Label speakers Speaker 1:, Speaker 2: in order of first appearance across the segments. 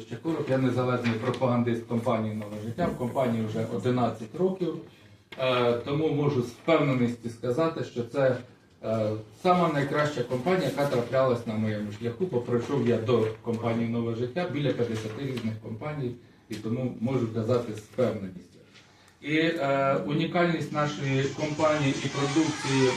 Speaker 1: Щекуров, я незалежний пропагандист компанії Нове життя. В компанії вже 11 років. Е, Тому можу з впевненості сказати, що це е, сама найкраща компанія, яка траплялась на моєму шляху, бо пройшов я до компанії Нове життя біля 50 різних компаній, і тому можу казати з впевненістю. І е, унікальність нашої компанії і продукції е,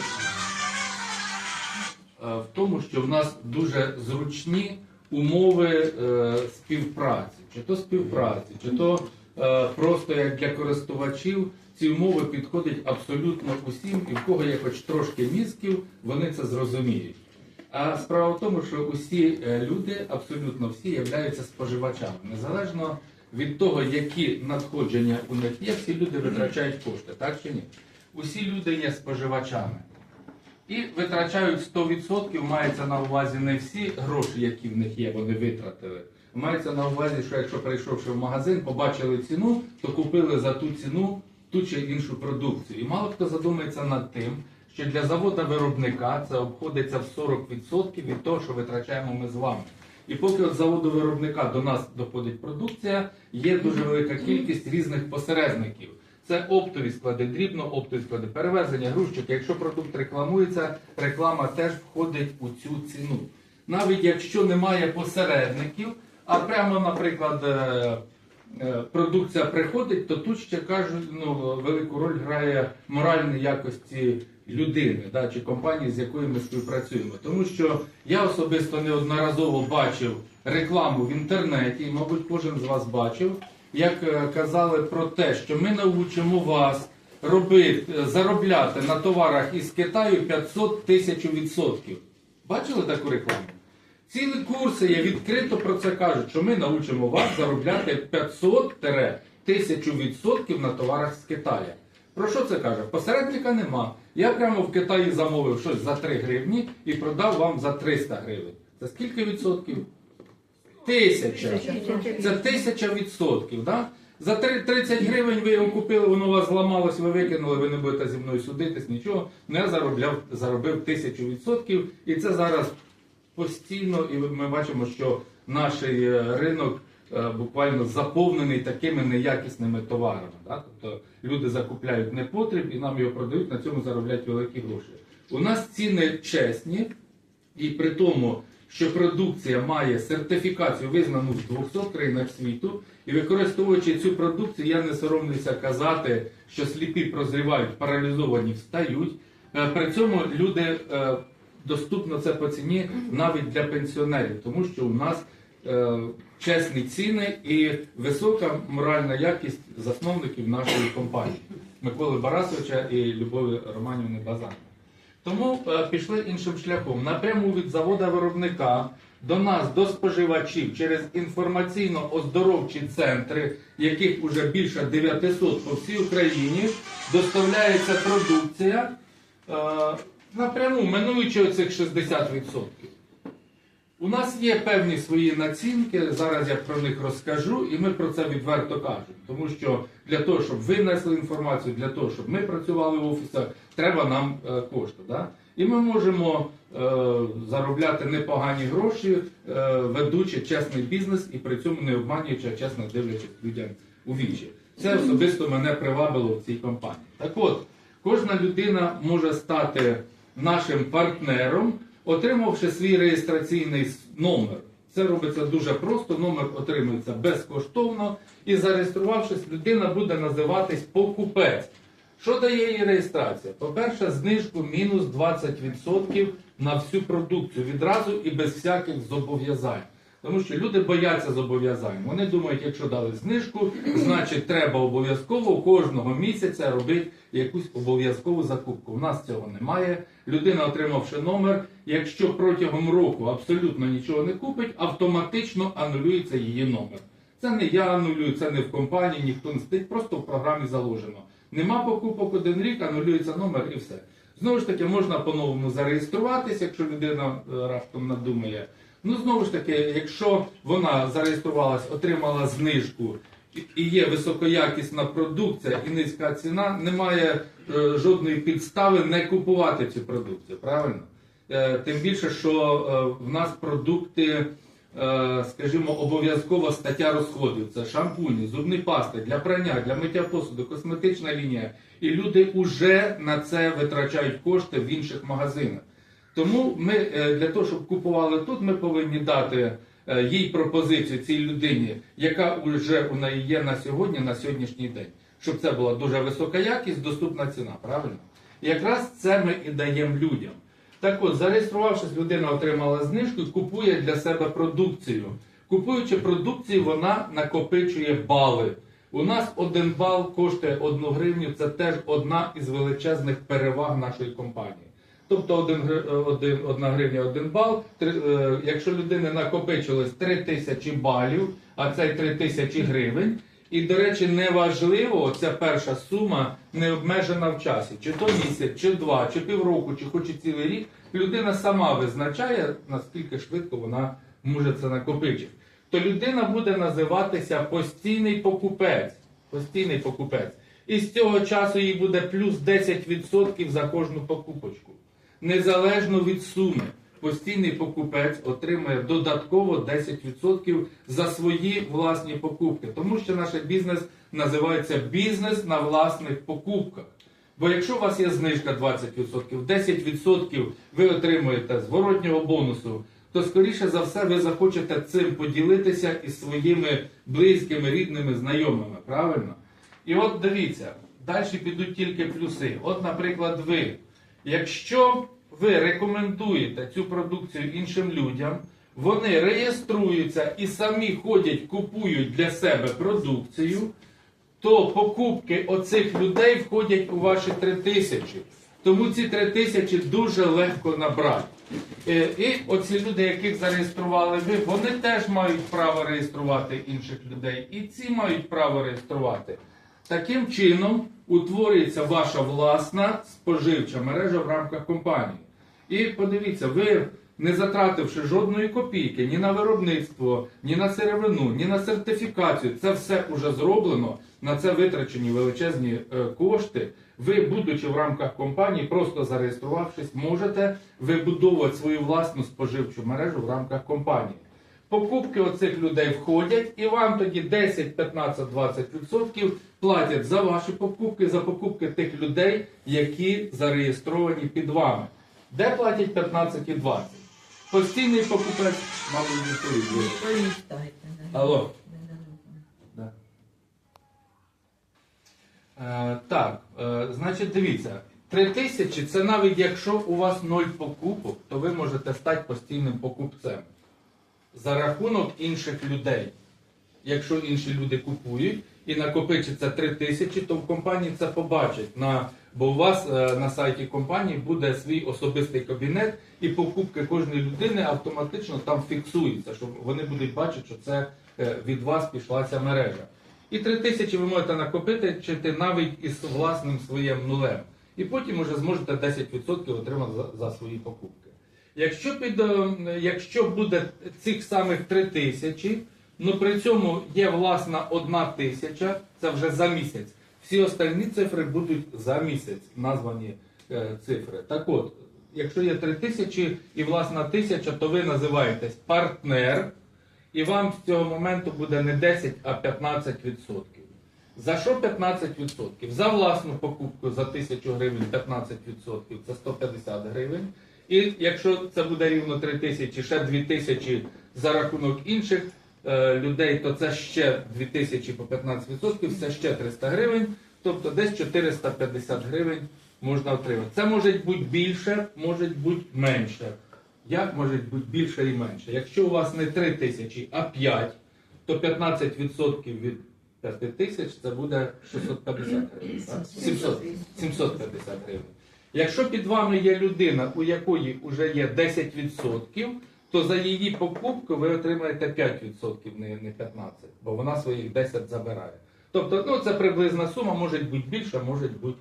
Speaker 1: в тому, що в нас дуже зручні умови е, співпраці, чи то співпраці, чи то е, просто як для користувачів. Ці умови підходять абсолютно усім, і в кого є хоч трошки мізків, вони це зрозуміють. А справа в тому, що усі е, люди, абсолютно всі, являються споживачами. Незалежно від того, які надходження у них є, всі люди витрачають кошти, так чи ні? Усі люди є споживачами. І витрачають 100%, мається на увазі не всі гроші, які в них є, вони витратили. Мається на увазі, що якщо прийшовши в магазин, побачили ціну, то купили за ту ціну ту чи іншу продукцію. І мало хто задумається над тим, що для завода виробника це обходиться в 40% від того, що витрачаємо ми з вами. І поки от заводу виробника до нас доходить продукція, є дуже велика кількість різних посередників. Це оптові склади, дрібно оптові склади, перевезення, грузчики. Якщо продукт рекламується, реклама теж входить у цю ціну. Навіть якщо немає посередників, а прямо, наприклад, е, е, продукція приходить, то тут ще кажуть, ну, велику роль грає моральні якості людини да, чи компанії, з якою ми співпрацюємо. Тому що я особисто неодноразово бачив рекламу в інтернеті, і, мабуть, кожен з вас бачив, як е, казали про те, що ми научимо вас робити, е, заробляти на товарах із Китаю 500 тисяч відсотків. Бачили таку рекламу? Цілі курси є відкрито про це кажуть, що ми научимо вас заробляти 500-1000 відсотків на товарах з Китаю. Про що це каже? Посередника нема. Я прямо в Китаї замовив щось за 3 гривні і продав вам за 300 гривень. Це скільки відсотків? Тисяча. Це тисяча відсотків. Да? За три- 30 гривень ви його купили, воно у вас зламалось, ви викинули, ви не будете зі мною судитись, нічого. Ну, я заробляв, заробив тисячу відсотків. І це зараз постійно, і ми бачимо, що наш е, ринок е, буквально заповнений такими неякісними товарами. Да? Тобто люди закупляють непотріб і нам його продають, на цьому заробляють великі гроші. У нас ціни чесні, і при тому, що продукція має сертифікацію, визнану в 200 країнах світу, і використовуючи цю продукцію, я не соромлюся казати, що сліпі прозрівають, паралізовані встають. Е, При цьому люди е, доступно це по ціні навіть для пенсіонерів, тому що у нас е, чесні ціни і висока моральна якість засновників нашої компанії Миколи Барасовича і Любові Романівни Базан. Тому е, пішли іншим шляхом. Напряму від завода виробника до нас, до споживачів, через інформаційно-оздоровчі центри, яких вже більше 900 по всій Україні, доставляється продукція е, напряму, минуючи оцих 60%. У нас є певні свої націнки, зараз я про них розкажу, і ми про це відверто кажемо. Тому що для того, щоб ви несли інформацію, для того, щоб ми працювали в офісах, треба нам е, кошти. Да? І ми можемо е, заробляти непогані гроші, е, ведучи чесний бізнес і при цьому не обманюючи, а чесно дивлячись людям у вічі. Це особисто мене привабило в цій компанії. Так от, кожна людина може стати нашим партнером, отримавши свій реєстраційний номер. Це робиться дуже просто, номер отримується безкоштовно, і зареєструвавшись, людина буде називатись покупець. Що дає їй реєстрація? По-перше, знижку мінус 20% на всю продукцію відразу і без всяких зобов'язань. Тому що люди бояться зобов'язань. Вони думають, якщо дали знижку, значить треба обов'язково кожного місяця робити якусь обов'язкову закупку. У нас цього немає. Людина, отримавши номер, якщо протягом року абсолютно нічого не купить, автоматично анулюється її номер. Це не я анулюю, це не в компанії, ніхто не стоїть, просто в програмі заложено. Нема покупок один рік, анулюється номер і все. Знову ж таки, можна по-новому зареєструватися, якщо людина е, раптом надумає. Ну, знову ж таки, якщо вона зареєструвалась, отримала знижку і- є високоякісна продукція і низька ціна, немає е, жодної підстави не купувати цю продукцію, правильно? Е, тим більше, що е, в нас продукти е, скажімо, обов'язкова стаття розходів. Це шампуні, зубні пасти для прання, для миття посуду, косметична лінія. І люди вже на це витрачають кошти в інших магазинах. Тому ми е, для того, щоб купували тут, ми повинні дати е, їй пропозицію цій людині, яка вже у неї є на сьогодні, на сьогоднішній день, щоб це була дуже висока якість, доступна ціна. Правильно? Якраз це ми і даємо людям. Так от, зареєструвавшись, людина отримала знижку і купує для себе продукцію. Купуючи продукцію, вона накопичує бали. У нас один бал коштує одну гривню. Це теж одна із величезних переваг нашої компанії. Тобто один, гри- е, один, одна гривня, один бал. Три, е, якщо людини накопичилось 3 тисячі балів, а це 3 тисячі гривень. І, до речі, неважливо, ця перша сума не обмежена в часі, чи то місяць, чи два, чи півроку, чи хоч і цілий рік. Людина сама визначає, наскільки швидко вона може це накопичити. То людина буде називатися постійний покупець. Постійний покупець. І з цього часу їй буде плюс 10% за кожну покупочку. Незалежно від суми. Постійний покупець отримує додатково 10% за свої власні покупки. Тому що наш бізнес називається бізнес на власних покупках. Бо якщо у вас є знижка 20%, 10% ви отримуєте зворотнього бонусу, то скоріше за все ви захочете цим поділитися із своїми близькими, рідними, знайомими. Правильно? І от дивіться, далі підуть тільки плюси. От, наприклад, ви, якщо ви рекомендуєте цю продукцію іншим людям, вони реєструються і самі ходять, купують для себе продукцію, то покупки оцих людей входять у ваші три тисячі. Тому ці три тисячі дуже легко набрати. Е, І оці люди, яких зареєстрували ви, вони теж мають право реєструвати інших людей. І ці мають право реєструвати. Таким чином утворюється ваша власна споживча мережа в рамках компанії. І подивіться, ви не затративши жодної копійки ні на виробництво, ні на сировину, ні на сертифікацію, це все вже зроблено. На це витрачені величезні е, кошти. Ви, будучи в рамках компанії, просто зареєструвавшись, можете вибудовувати свою власну споживчу мережу в рамках компанії. Покупки оцих людей входять, і вам тоді 10, 15, 20% платять за ваші покупки, за покупки тих людей, які зареєстровані під вами. Де платять 15 і 20? Постійний покупець, мабуть.
Speaker 2: Пролистайте. да.
Speaker 1: Алло. Да. Е, так, е, значить, дивіться, 3 тисячі це навіть якщо у вас 0 покупок, то ви можете стати постійним покупцем за рахунок інших людей. Якщо інші люди купують і накопичиться 3 тисячі, то в компанії це побачать. На, бо у вас е, на сайті компанії буде свій особистий кабінет, і покупки кожної людини автоматично там фіксуються, що вони будуть бачити, що це е, від вас пішла ця мережа. І 3 тисячі ви можете накопити чи ти навіть із власним своїм нулем. І потім уже зможете 10% отримати за свої покупки. Якщо, під, е, якщо буде цих самих 3 тисячі, ну при цьому є власна 1 тисяча, це вже за місяць. Всі остальні цифри будуть за місяць названі е, цифри. Так от, якщо є 3 тисячі і власна тисяча, то ви називаєтесь партнер, і вам з цього моменту буде не 10, а 15%. За що 15%? За власну покупку за 1000 гривень 15% це 150 гривень. І якщо це буде рівно 3 тисячі, ще 2 тисячі за рахунок інших е, людей, то це ще 2 тисячі по 15%, це ще 300 гривень, тобто десь 450 гривень можна отримати. Це може бути більше, може бути менше. Як може бути більше і менше? Якщо у вас не 3 тисячі, а 5, то 15% від 5 тисяч це буде 650 гривень. 700, 750 гривень. Якщо під вами є людина, у якої вже є 10%, то за її покупку ви отримаєте 5%, не, не 15%, бо вона своїх 10 забирає. Тобто, ну це приблизна сума, може бути більша, може бути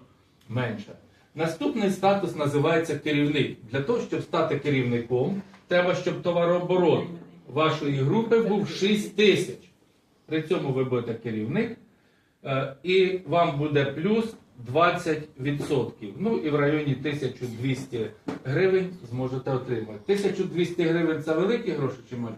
Speaker 1: менша. Наступний статус називається керівник. Для того, щоб стати керівником, треба, щоб товарооборот вашої групи був 6 тисяч. При цьому ви будете керівник, е, і вам буде плюс 20%. Ну і в районі 1200 гривень зможете отримати. 1200 гривень це великі гроші чи малі?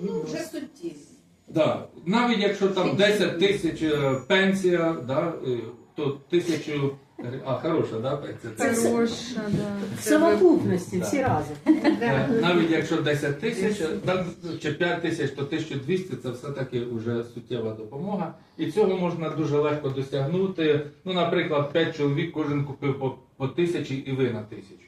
Speaker 3: Ну, вже суттєві.
Speaker 1: Да. Навіть якщо там 10 тисяч е, пенсія, да, е, то тисячу. гри- А, хороша, да, пенсія? Це,
Speaker 4: Хороша, да.
Speaker 5: В совокупності, всі разом.
Speaker 1: е, навіть якщо 10 тисяч да, чи 5 тисяч, то 1200 це все-таки вже суттєва допомога. І цього можна дуже легко досягнути. Ну, наприклад, 5 чоловік кожен купив по, по тисячі і ви на тисячу.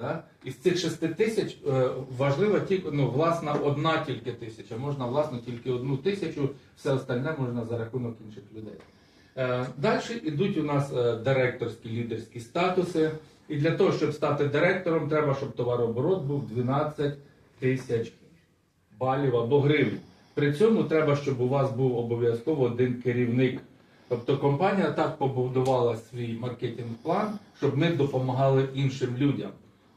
Speaker 1: Да? Із цих 6 тисяч е, важлива тільки ну, власна одна тільки тисяча. Можна власно тільки одну тисячу, все остальне можна за рахунок інших людей. Е, далі йдуть у нас е, директорські лідерські статуси. І для того, щоб стати директором, треба, щоб товарооборот був 12 тисяч балів або гривень. При цьому треба, щоб у вас був обов'язково один керівник. Тобто компанія так побудувала свій маркетинг-план, щоб ми допомагали іншим людям.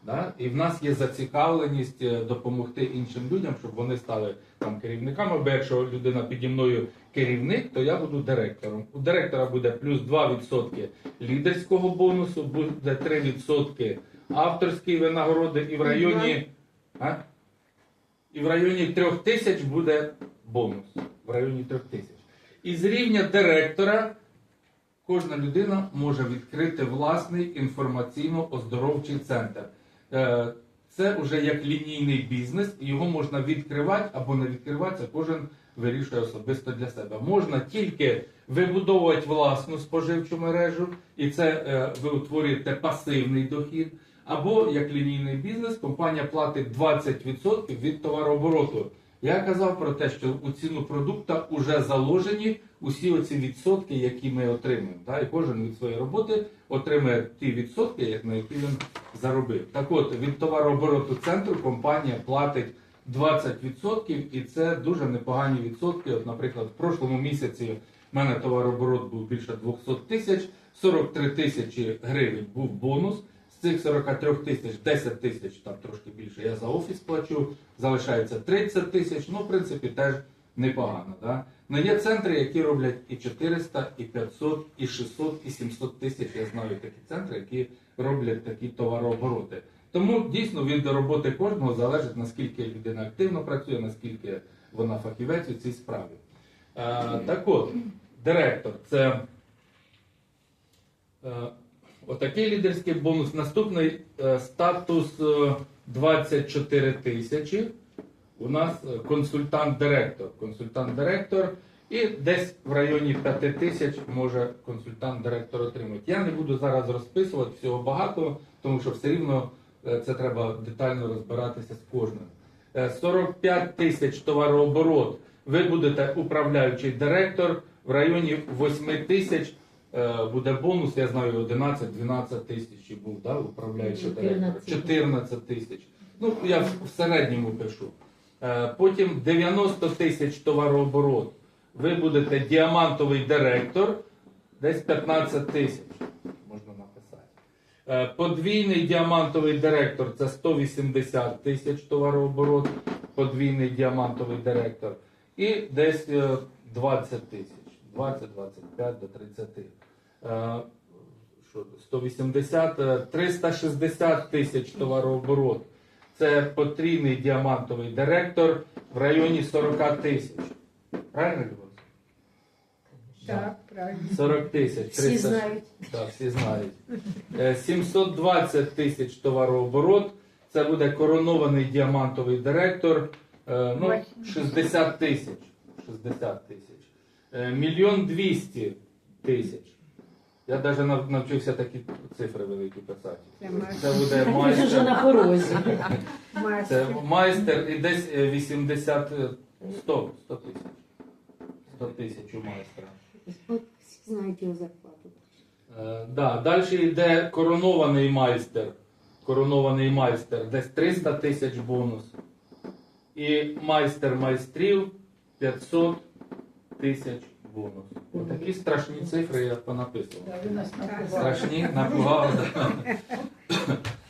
Speaker 1: Да? І в нас є зацікавленість е, допомогти іншим людям, щоб вони стали там керівниками. Бо якщо людина піді мною керівник, то я буду директором. У директора буде плюс 2% лідерського бонусу, буде 3% авторської винагороди, і в районі. А? І в районі 3 тисяч буде бонус. В районі 3 тисяч. І з рівня директора кожна людина може відкрити власний інформаційно-оздоровчий центр. Е, Це вже як лінійний бізнес, його можна відкривати або не відкривати, це кожен вирішує особисто для себе. Можна тільки вибудовувати власну споживчу мережу, і це е, ви утворюєте пасивний дохід. Або як лінійний бізнес, компанія платить 20% від товарообороту. Я казав про те, що у ціну продукта вже заложені усі оці відсотки, які ми отримуємо. І кожен від своєї роботи отримує ті відсотки, на які він заробив. Так от, від товарообороту центру компанія платить 20%, і це дуже непогані відсотки. От, наприклад, в прошлому місяці в мене товарооборот був більше 200 тисяч, 43 тисячі гривень був бонус. З цих 43 тисяч 10 тисяч, там трошки більше, я за офіс плачу, залишається 30 тисяч, ну, в принципі, теж непогано. Да? Ну, є центри, які роблять і 400, і 500, і 600, і 700 тисяч. Я знаю такі центри, які роблять такі товарообороти. Тому дійсно від роботи кожного залежить, наскільки людина активно працює, наскільки вона фахівець у цій справі. Е, так от, директор це е, отакий лідерський бонус. Наступний е, статус е, 24 тисячі. У нас е, консультант-директор. Консультант-директор. І десь в районі 5 тисяч може консультант-директор отримати. Я не буду зараз розписувати всього багато, тому що все рівно е, це треба детально розбиратися з кожним. Е, 45 тисяч товарооборот. Ви будете управляючий директор. В районі 8 тисяч е, буде бонус. Я знаю, 11-12 тисяч був, да, управляючий директор.
Speaker 5: 14.
Speaker 1: 14 тисяч. Ну, я в середньому пишу. Е, Потім 90 тисяч товарооборот. Ви будете діамантовий директор, десь 15 тисяч. Можна написати. Е, Подвійний діамантовий директор це 180 тисяч товарооборот. Подвійний діамантовий директор. І десь е, 20 тисяч. 20-25 до 30. Е, 180, е, 360 тисяч товарооборот. Це потрійний діамантовий директор в районі 40 тисяч. Правильно, Любов?
Speaker 3: Так, правильно.
Speaker 1: 40 тисяч.
Speaker 5: Всі знають.
Speaker 1: Так, всі знають. Е, 720 тисяч товарооборот. Це буде коронований діамантовий директор. Е, Ну, 60 тисяч. 60 тисяч. Е, Мільйон 200 тисяч. Я навіть навчився такі цифри великі писати.
Speaker 3: Це майстер.
Speaker 1: Це буде
Speaker 5: Він вже
Speaker 1: майстер.
Speaker 5: на порозі.
Speaker 1: Це
Speaker 3: Майстер.
Speaker 1: майстер і десь е, 80, е, 100, 100 тисяч. 100 тисяч у майстра.
Speaker 5: От Всі знають його зарплату.
Speaker 1: Е, да, далі йде коронований майстер. Коронований майстер, десь 300 тисяч бонус. І майстер майстрів 500 тисяч бонус. Такі страшні цифри я понаписував. Страшні, напугали.